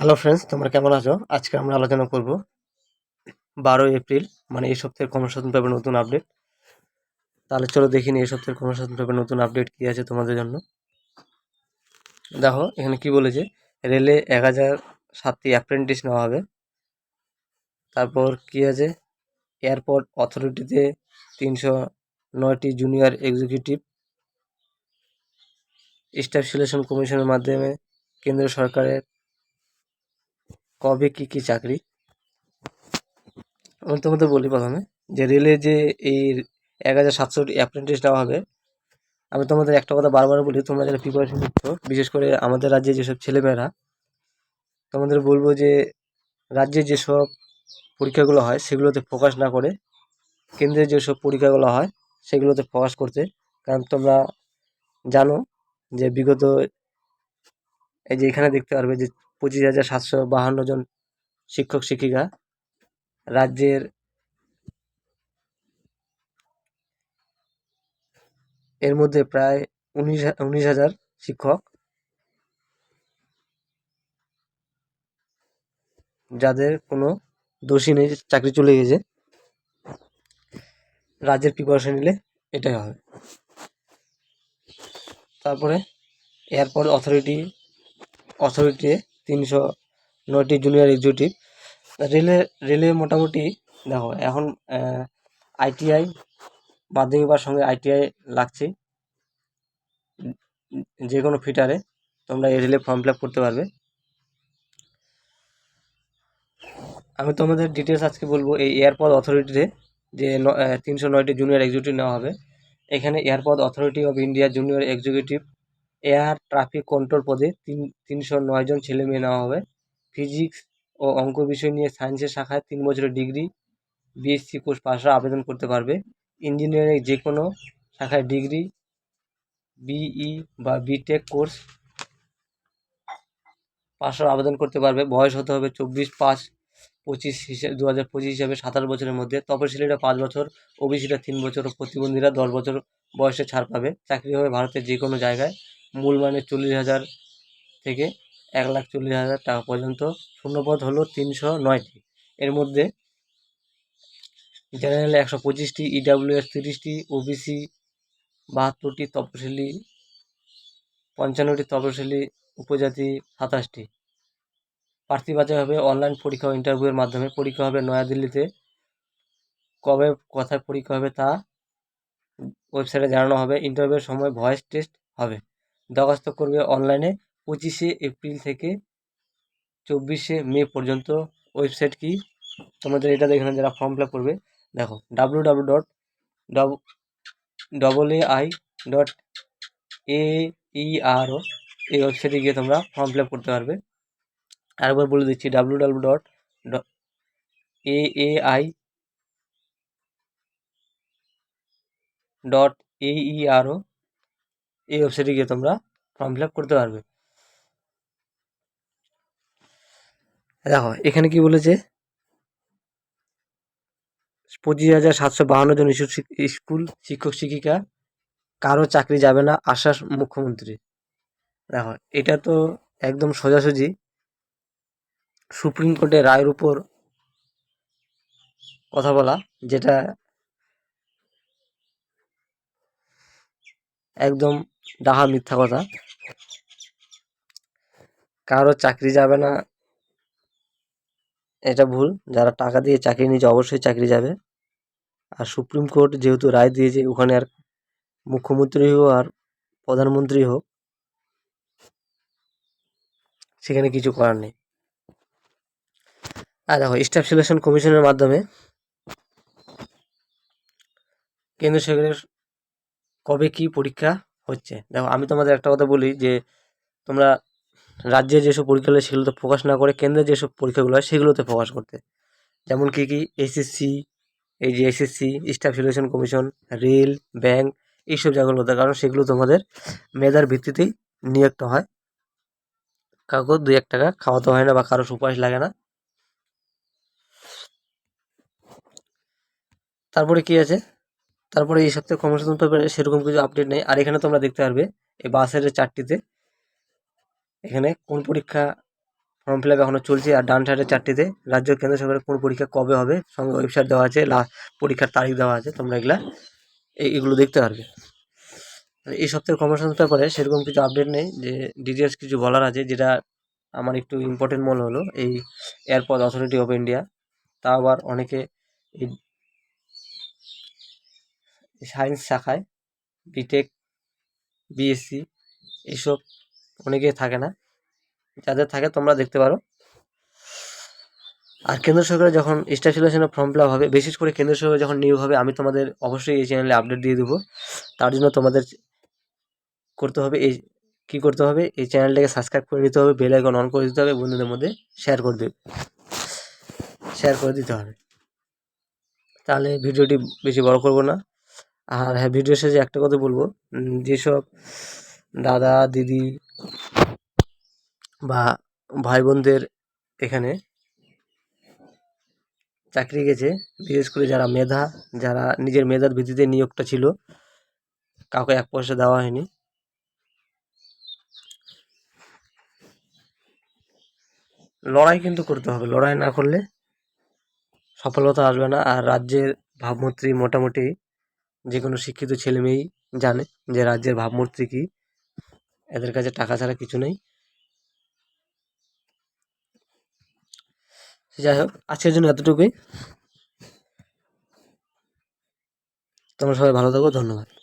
Hello friends তোমরা কেমন আছো? আজকে আমরা আলোচনা করব বারোই এপ্রিল মানে এই সপ্তাহের কর্মসাধন পেপার নতুন আপডেট তাহলে চলো দেখি এই সপ্তাহের কর্মসাধন পেপার নতুন আপডেট কী আছে তোমাদের জন্য। দেখো, এখানে কি বলেছে? রেলে এক হাজার সাতটি অ্যাপ্রেন্টিস নেওয়া হবে। তারপর কি আছে? এয়ারপোর্ট অথরিটিতে তিনশো নয়টি জুনিয়র এক্সিকিউটিভ স্টাফ সিলেকশন কমিশনের মাধ্যমে কেন্দ্র সরকারের কবে কি কি চাকরি? আমি তোমাদের বলি প্রথমে যে রেলে যে এই এক হাজার সাতশোটি অ্যাপ্রেন্টিস দেওয়া হবে, আমি তোমাদের একটা কথা বারবার বলি, তোমরা যারা প্রিপারেশন নিচ্ছ, বিশেষ করে আমাদের রাজ্যে যেসব ছেলেমেয়েরা, তোমাদের বলব যে রাজ্যে যেসব পরীক্ষাগুলো হয়, সেগুলোতে ফোকাস না করে কেন্দ্রে যেসব পরীক্ষাগুলো হয়, সেগুলোতে ফোকাস করতে। কারণ তোমরা জানো যে বিগত, এই যে এখানে দেখতে পারবে যে পঁচিশ হাজার সাতশো বাহান্ন জন শিক্ষক, শিক্ষিকা রাজ্যের এর মধ্যে প্রায় উনিশ উনিশ হাজার শিক্ষক। যাদের কোনো দোষী নেই, চাকরি চলে গেছে, রাজ্যের প্রিপারেশন নিলে এটাই হবে। তারপরে এয়ারপোর্ট অথরিটি অথরিটি তিনশো নয়টি জুনিয়র এক্সিকিউটিভ রেলে রেলে মোটামুটি দেখো, এখন আইটিআই মাধ্যমিক পাওয়ার সঙ্গে আইটিআই লাগছে। যে কোনো ফিটারে তোমরা এই রেলে ফর্ম ফিল আপ করতে পারবে। আমি তোমাদের ডিটেলস আজকে বলব, এই এয়ারপোর্ট অথরিটিতে যে তিনশো নয়টি জুনিয়র এক্সিকিউটিভ নেওয়া হবে। এখানে airport authority of India junior executive air traffic control পদে তিন, তিনশো নয় জন ছেলে মেয়ে নেওয়া হবে। ফিজিক্স ও অঙ্ক বিষয় নিয়ে সায়েন্সের শাখায় তিন বছরের ডিগ্রি বিএসসি কোর্স পাশরা আবেদন করতে পারবে। ইঞ্জিনিয়ারিং যে কোনো শাখায় ডিগ্রি বিই বা বিটেক কোর্স পাশরা আবেদন করতে পারবে। বয়স হতে হবে চব্বিশ পাঁচ পঁচিশ হিসেবে দু হাজার পঁচিশ হিসাবে সাতাশ বছরের মধ্যে। তপশিলীরা পাঁচ বছর, ওবিসিরা তিন বছর ও প্রতিবন্ধীরা দশ বছর বয়সে ছাড় পাবে। চাকরি হবে ভারতের যে কোনো জায়গায়। মূল মানে চল্লিশ হাজার থেকে এক লাখ চল্লিশ হাজার টাকা পর্যন্ত। শূন্যপদ হলো তিনশো নয়টি। এর মধ্যে জেনারেলে একশো পঁচিশটি ইডাব্লিউএস তিরিশটি ওবিসি বাহাত্তরটি, তপশিলি পঞ্চান্নটি, তপশিলি উপজাতি সাতাশটি। প্রার্থী বাছাই হবে অনলাইন পরীক্ষা ও ইন্টারভিউয়ের মাধ্যমে। পরীক্ষা হবে নয়াদিল্লিতে। কবে কোথায় পরীক্ষা হবে তা ওয়েবসাইটে জানানো হবে। ইন্টারভিউয়ের সময় ভয়েস টেস্ট হবে। দরখাস্ত করবে অনলাইনে পঁচিশে এপ্রিল থেকে চব্বিশে মে পর্যন্ত ওয়েবসাইট কি? তোমাদের এটা এখানে যারা ফর্ম ফিল করবে। দেখো W W dot double A I dot A E এই ওয়েবসাইটে গিয়ে তোমরা ফর্ম ফিল করতে পারবে। আরেকবার বলে দিচ্ছি W W dot A A I dot A E R O এই ওয়েবসাইটে গিয়ে তোমরা ফর্ম ফিল করতে পারবে। দেখো, এখানে কি বলেছে? পঁচিশ হাজার সাতশো বাহান্ন জন স্কুল শিক্ষক শিক্ষিকা, কারও চাকরি যাবে না, আশ্বাস মুখ্যমন্ত্রী। দেখো, এটা তো একদম সোজাসুজি। সুপ্রিম কোর্টের রায়ের উপর কথা বলা, যেটা একদম ডাহা মিথ্যা কথা। কারও চাকরি যাবে না, এটা ভুল। যারা টাকা দিয়ে চাকরি নিয়েছে, অবশ্যই চাকরি যাবে। আর সুপ্রিম কোর্ট যেহেতু রায় দিয়েছে, ওখানে আর মুখ্যমন্ত্রী হোক আর প্রধানমন্ত্রী হোক, সেখানে কিছু করার নেই। আর দেখো স্টাফ সিলেকশন কমিশনের মাধ্যমে কেন্দ্র সরকারের কবে কি পরীক্ষা হচ্ছে। দেখো, আমি তোমাদের একটা কথা বলি যে, তোমরা রাজ্যে যেসব পরীক্ষাগুলো সেগুলোতে ফোকাস না করে কেন্দ্রে যেসব পরীক্ষাগুলো হয় সেগুলোতে ফোকাস করতে। যেমন কি কি? এসএসসি, এই যে SSC, staff selection commission, rail, bank, এইসব জায়গাগুলোতে, কারণ সেগুলো তোমাদের মেধার ভিত্তিতেই নিয়োগটা হয়। কাউকে দুই এক টাকা খাওয়াতে হয় না বা কারও সুপারিশ লাগে না। তারপরে কি আছে? তারপরে এই সপ্তাহে কর্মসংস্থান পেপারে সেরকম কিছু আপডেট নেই। আর এখানে তোমরা দেখতে পারবে এই বাসের চারটিতে, এখানে কোন পরীক্ষা ফর্ম ফিল আপ এখনও চলছে আর ডান সাইডে চারটিতে রাজ্য কেন্দ্র সরকারের কোন পরীক্ষা কবে হবে, সঙ্গে ওয়েবসাইট দেওয়া আছে লা পরীক্ষার তারিখ দেওয়া আছে, তোমরা এগুলা এগুলো দেখতে পারবে। এই সপ্তাহের কর্মসংস্থান ব্যাপারে সেরকম কিছু আপডেট নেই, যে ডিটেলস কিছু বলার আছে, যেটা আমার একটু ইম্পর্টেন্ট মনে হলো, এই এয়ারপোর্ট অথরিটি অফ ইন্ডিয়া তা আবার অনেকে এই সায়েন্স শাখায় বিটেক বিএসসি এইসব অনেকে থাকে না। যাদের থাকে তোমরা দেখতে পারো। আর কেন্দ্র সরকারের যখন স্টাফ সিলেকশনের ফর্ম ফিল হবে, বিশেষ করে কেন্দ্র সরকার যখন নিয়োগ হবে, আমি তোমাদের অবশ্যই এই চ্যানেলে আপডেট দিয়ে দেবো। তার জন্য তোমাদের করতে হবে এই, কী করতে হবে? এই চ্যানেলটাকে সাবস্ক্রাইব করে নিতে হবে বেল আইকন অন করে দিতে হবে, বন্ধুদের মধ্যে শেয়ার করে দেবে শেয়ার করে দিতে হবে। তাহলে ভিডিওটি বেশি বড় করব না। আর হ্যাঁ ভিডিও শেষে একটা কথা বলব। যেসব দাদা, দিদি বা ভাই বোনদের এখানে চাকরি গেছে, বিশেষ করে যারা মেধা, যারা নিজের মেধার ভিত্তিতে নিয়োগটা ছিল, কাউকে এক পয়সা দেওয়া হয়নি। লড়াই কিন্তু করতে হবে, লড়াই না করলে সফলতা আসবে না। আর রাজ্যের ভাবমূর্তি মোটামুটি যে কোনো শিক্ষিত ছেলে মেয়েই জানে যে রাজ্যের ভাবমূর্তি কি। এদের কাছে টাকা ছাড়া কিছু নেই। যাই হোক, আজকের জন্য এতটুকুই। তোমরা সবাই ভালো থাকো, ধন্যবাদ।